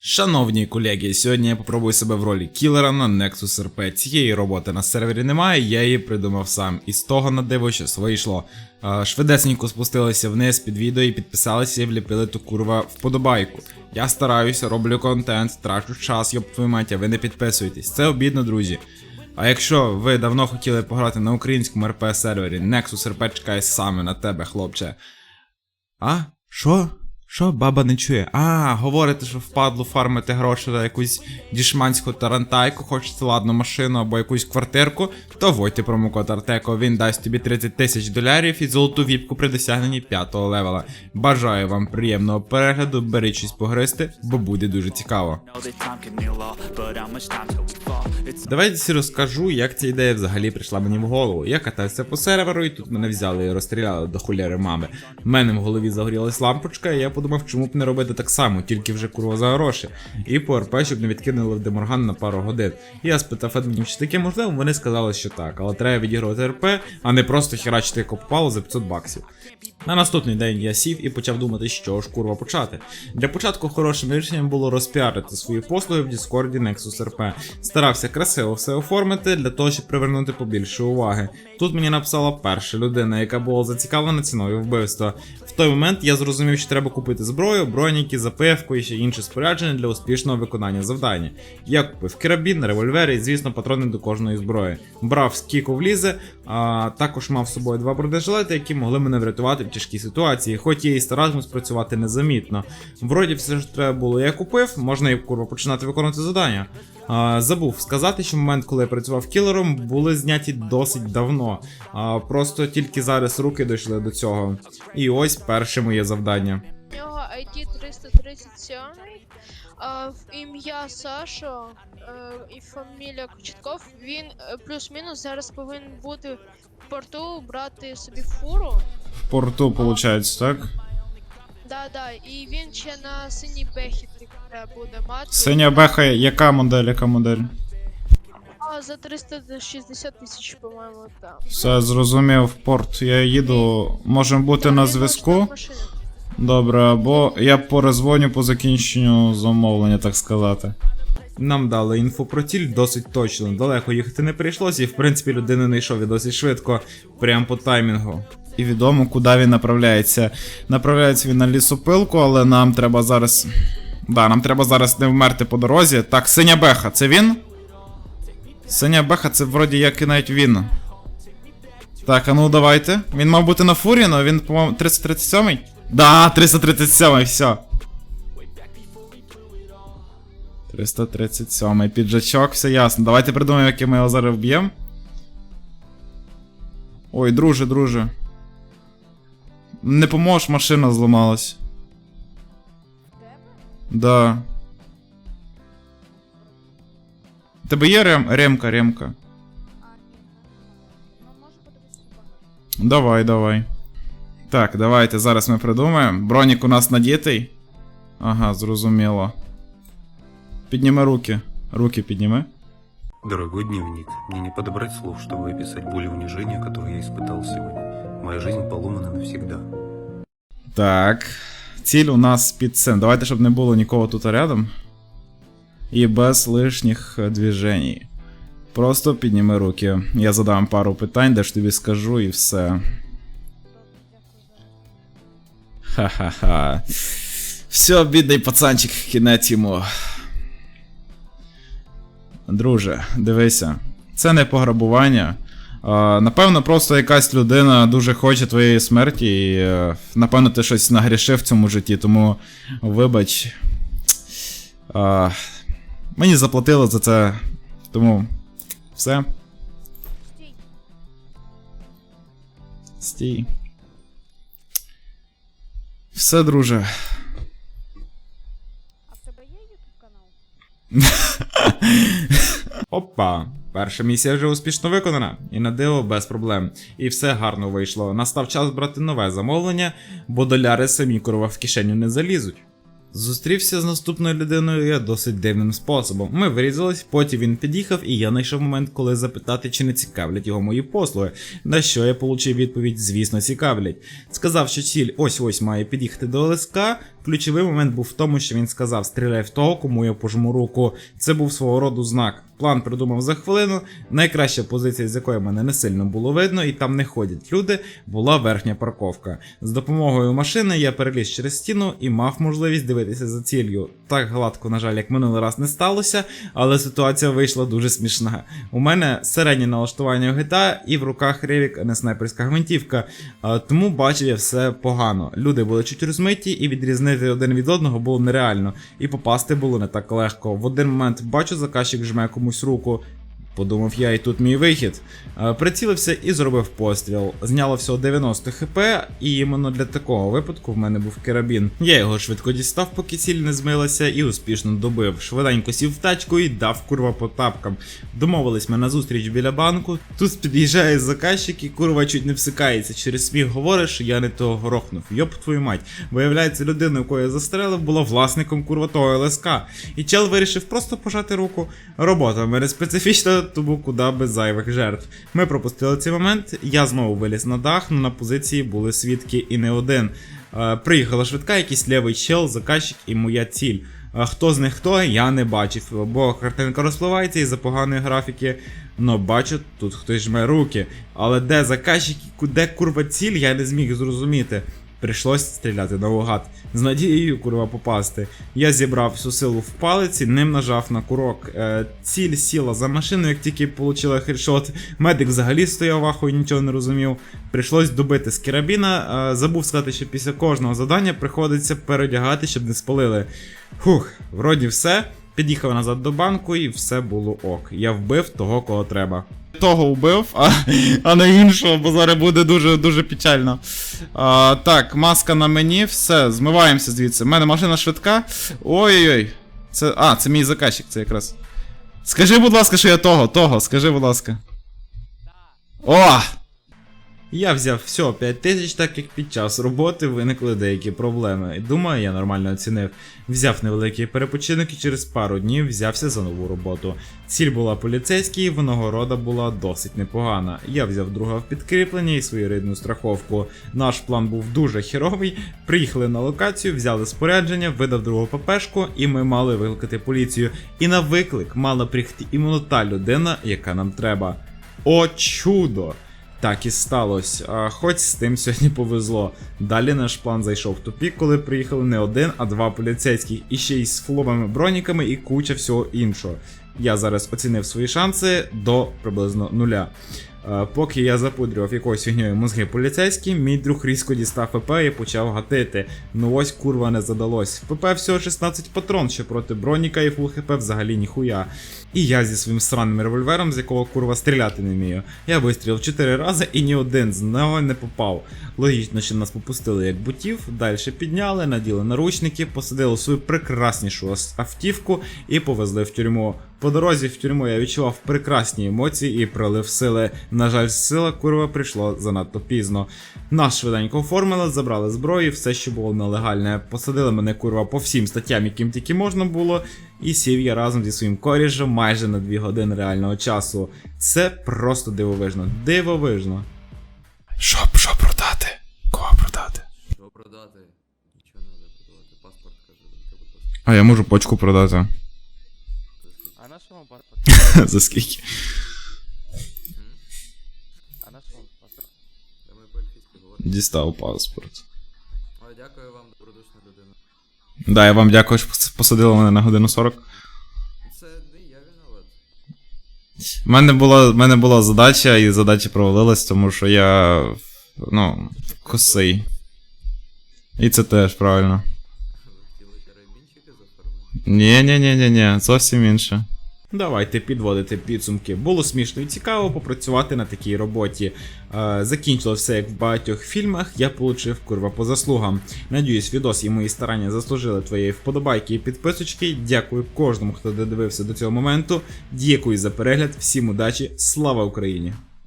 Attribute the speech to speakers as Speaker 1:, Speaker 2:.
Speaker 1: Шановні колеги, сьогодні я попробую себе в ролі кілера на Nexus RP. Цієї роботи на сервері немає, я її придумав сам. І з того на диво щось вийшло. Швидесенько спустилися вниз під відео і підписалися і вліпили ту курва вподобайку. Я стараюся, роблю контент, трачу час, йоб твою мать, а ви не підписуєтесь. Це обідно, друзі. А якщо ви давно хотіли пограти на українському РП сервері, Nexus RP чекає саме на тебе, хлопче. А? Що? Що баба не чує? А, говорите, що впадло фармити гроші на якусь дішманську тарантайку, хочете ладну машину або якусь квартирку, то вводьте промокод Артеко, він дасть тобі 30 тисяч долярів і золоту віпку при досягненні 5 левела. Бажаю вам приємного перегляду, беріть щось погристи, бо буде дуже цікаво. Давайте розкажу, як ця ідея взагалі прийшла мені в голову. Я катався по серверу, і тут мене взяли і розстріляли до хуляри мами. В мене в голові загорілась лампочка, і я подумав, чому б не робити так само, тільки вже курва за гроші. І по РП, щоб не відкинули в Деморган на пару годин. Я спитав адмінів, чи таке можливо, вони сказали, що так, але треба відігрувати РП, а не просто херачити як попало за 500 баксів. На наступний день я сів і почав думати, що ж курва почати. Для початку хорошим рішенням було розпіарити свої послуги в Діскорді Nexus RP. Старався красиво все оформити для того, щоб привернути побільше уваги. Тут мені написала перша людина, яка була зацікавлена ціною вбивства. В той момент я зрозумів, що треба купити зброю, броніки, запивку і ще інше спорядження для успішного виконання завдання. Я купив карабін, револьвер і, звісно, патрони до кожної зброї. Брав скільки влізе, а також мав з собою два бронежилети, які могли мене врятувати в тяжкій ситуації, хоч я і старатимусь працювати незамітно. Вроді все що треба було, я купив, можна і курва починати виконувати завдання. А, забув сказати, що момент, коли я працював кілером, були зняті досить давно. А, просто тільки зараз руки дійшли до цього. І ось перше моє завдання.
Speaker 2: Нього ID 337, а, в ім'я Саша е, і фамілія Кочетков. Він е, плюс-мінус зараз повинен бути в порту, брати собі фуру.
Speaker 1: В порту, виходить, так?
Speaker 2: Да, да, і він ще на синій бехі е, буде мати.
Speaker 1: Синя беха, яка модель, яка модель?
Speaker 2: А, за 360 тисяч, по-моєму, там.
Speaker 1: Все, зрозумів, в порт. Я їду. Можемо бути на зв'язку. Добре, або я перезвоню по закінченню замовлення, так сказати. Нам дали інфу про ціль досить точно. Далеко їхати не прийшлося, і в принципі людина знайшов і досить швидко, прямо по таймінгу. І відомо, куди він направляється. Направляється він на лісопилку, але нам треба зараз. Да, нам треба зараз не вмерти по дорозі. Так, синя беха, це він? Синя беха, це вроді як і навіть він. Так, а ну давайте. Він мав бути на фурі, але він, по-моєму, 337-й? Да, 337-й, все. 337-й, піджачок, все ясно. Давайте придумаємо, як ми його зараз вб'ємо. Ой, друже, друже. Не поможеш, машина зламалась. Да. Тебе є рем... ремка, ремка? Давай, давай. Так, давайте зараз ми придумаємо. Бронік у нас надітий. Ага, зрозуміло. Підніми руки. Руки підніми.
Speaker 3: Дорогой дневник, мне не подобрать слов, чтобы описать боль и унижение, которые я испытал сегодня. Моя жизнь поломана навсегда.
Speaker 1: Так. Ціль у нас під цим. Давайте, щоб не було нікого тут рядом. І без лишніх е, движень. Просто підніми руки. Я задам пару питань, де ж тобі скажу, і все. Ха-ха-ха. Все, бідний пацанчик, кінець йому. Друже, дивися, це не пограбування. А, напевно, просто якась людина дуже хоче твоєї смерті, і е, напевно ти щось нагрішив в цьому житті, тому вибач. А, мені заплатили за це. Тому все. Стій. Все, друже.
Speaker 4: А в тебе є YouTube канал?
Speaker 1: Опа, перша місія вже успішно виконана, і на диво без проблем. І все гарно вийшло. Настав час брати нове замовлення, бо доляри самі корова в кишеню не залізуть. Зустрівся з наступною людиною я досить дивним способом. Ми вирізались, потім він під'їхав, і я знайшов момент, коли запитати, чи не цікавлять його мої послуги. На що я получив відповідь, звісно, цікавлять. Сказав, що ціль ось ось має під'їхати до ЛСК, Ключовий момент був в тому, що він сказав: стріляй в того, кому я пожму руку. Це був свого роду знак. План придумав за хвилину. Найкраща позиція, з якої мене не сильно було видно, і там не ходять люди, була верхня парковка. З допомогою машини я переліз через стіну і мав можливість дивитися за ціллю. Так гладко, на жаль, як минулий раз не сталося, але ситуація вийшла дуже смішна. У мене середнє налаштування GTA і в руках ревік, а не снайперська гвинтівка, тому бачив я все погано. Люди були чуть розмиті, і відрізнити один від одного було нереально, і попасти було не так легко. В один момент бачу, заказчик жме комусь руку. Подумав я, і тут мій вихід. Е, Прицілився і зробив постріл. Зняло всього 90 хп, і іменно для такого випадку в мене був карабін. Я його швидко дістав, поки ціль не змилася, і успішно добив. Швиденько сів в тачку і дав курва по тапкам. Домовились ми на зустріч біля банку. Тут під'їжджає заказчик і курва чуть не всикається. Через сміх говорить, що я не того грохнув. Йоп твою мать. Виявляється, людина, яку я застрелив, була власником курва того ЛСК. І чел вирішив просто пожати руку. Робота в мене специфічна, тому куди без зайвих жертв. Ми пропустили цей момент. Я знову виліз на дах, але на позиції були свідки і не один. Е, приїхала швидка, якийсь лівий чел, заказчик і моя ціль. Хто з них хто, я не бачив, бо картинка розпливається із-за поганої графіки. Но бачу, тут хтось жме руки. Але де заказчик, де курва ціль, я не зміг зрозуміти. Прийшлось стріляти наугад. З надією курва попасти. Я зібрав всю силу в палиці, ним нажав на курок. Е, ціль сіла за машину, як тільки отримала хедшот. Медик взагалі стояв ахуй, нічого не розумів. Прийшлось добити з керабіна. Е, забув сказати, що після кожного завдання приходиться переодягати, щоб не спалили. Фух, вроді все. Під'їхав назад до банку і все було ок. Я вбив того, кого треба. Того вбив, а, а не іншого, бо зараз буде дуже дуже печально. А, так, маска на мені, все, змиваємося звідси. У мене машина швидка. Ой-ой-ой. Це. А, це мій заказчик, це якраз. Скажи, будь ласка, що я того, того, скажи, будь ласка. О! Я взяв все 5 тисяч, так як під час роботи виникли деякі проблеми. Думаю, я нормально оцінив. Взяв невеликий перепочинок і через пару днів взявся за нову роботу. Ціль була поліцейський, винагорода була досить непогана. Я взяв друга в підкріплення і свою рідну страховку. Наш план був дуже херовий. Приїхали на локацію, взяли спорядження, видав другу ППшку, і ми мали викликати поліцію. І на виклик мала прийти іменно та людина, яка нам треба. О, чудо! Так і сталося. Хоч з тим сьогодні повезло. Далі наш план зайшов в тупік, коли приїхали не один, а два поліцейських, і ще й з флобами броніками і куча всього іншого. Я зараз оцінив свої шанси до приблизно нуля. Е, Поки я запудрював якоюсь фігньою мозги поліцейським, мій друг різко дістав ПП і почав гатити. Ну ось курва не задалось. ПП всього 16 патрон, що проти броніка і фул хп взагалі ніхуя. І я зі своїм сранним револьвером, з якого курва стріляти не вмію. Я вистрілив 4 рази і ні один з нього не попав. Логічно, що нас попустили як бутів, далі підняли, наділи наручники, посадили свою прекраснішу автівку і повезли в тюрму. По дорозі в тюрму я відчував прекрасні емоції і пролив сили. На жаль, сила курва прийшла занадто пізно. Нас швиденько оформили, забрали зброю, все, що було нелегальне. Посадили мене курва по всім статтям, яким тільки можна було. І сів я разом зі своїм коріжем майже на 2 години реального часу. Це просто дивовижно. Дивовижно. Що, що продати? Кого продати?
Speaker 5: Що продати? Нічого не треба продавати. Паспорт дайте, будь ласка.
Speaker 1: А я можу почку продати.
Speaker 4: А на що вам паспорт?
Speaker 1: За скільки? Дістав паспорт.
Speaker 5: Ой, дякую вам, добродушна людина.
Speaker 1: Да, я вам дякую, що посадили мене на годину 40.
Speaker 5: Це не я виноват.
Speaker 1: У мене була, в мене була задача, і задача провалилась, тому що я. Ну, косий. І це теж правильно.
Speaker 5: Ви хотіли карабінчики заформити?
Speaker 1: ні ні ні ні ні зовсім інше. Давайте підводити підсумки. Було смішно і цікаво попрацювати на такій роботі. Е, закінчило все як в багатьох фільмах, я получив курва по заслугам. Надіюсь, відос і мої старання заслужили твоєї вподобайки і підписочки. Дякую кожному, хто додивився до цього моменту. Дякую за перегляд, всім удачі, слава Україні!